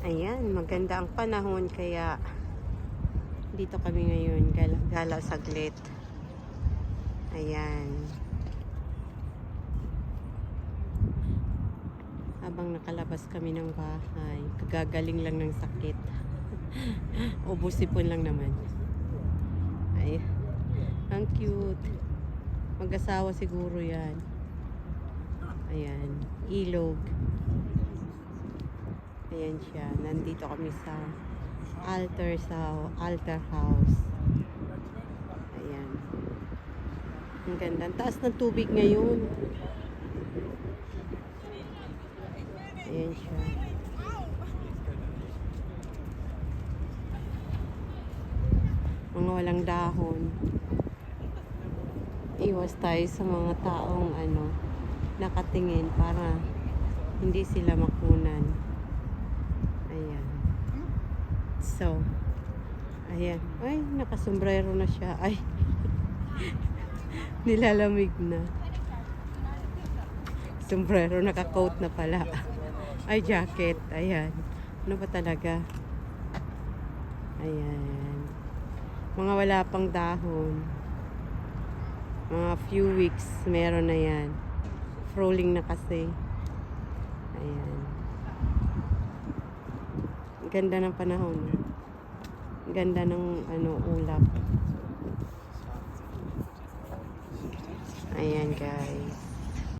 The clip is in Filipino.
Ayan, maganda ang panahon kaya dito kami ngayon, gala, gala saglit. Ayan. Habang nakalabas kami ng bahay, kagagaling lang ng sakit. Ubusipon lang naman. Ay, ang cute. Mag-asawa siguro yan. Ayan, ilog. Ayan siya. Nandito kami sa altar sa altar house. Ayan. Ang ganda. Ang taas ng tubig ngayon. Ayan siya. Mga walang dahon. Iwas tayo sa mga taong ano, nakatingin para hindi sila makunan. Ayan. So, ayan. Ay, nakasombrero na siya. Ay, nilalamig na. Sombrero, naka-coat na pala. Ay, jacket. Ayan. Ano ba talaga? Ayan. Mga wala pang dahon. Mga few weeks, meron na yan. Froling na kasi. Ayan. Ganda ng panahon. Ganda ng ano ulap. Ayan guys.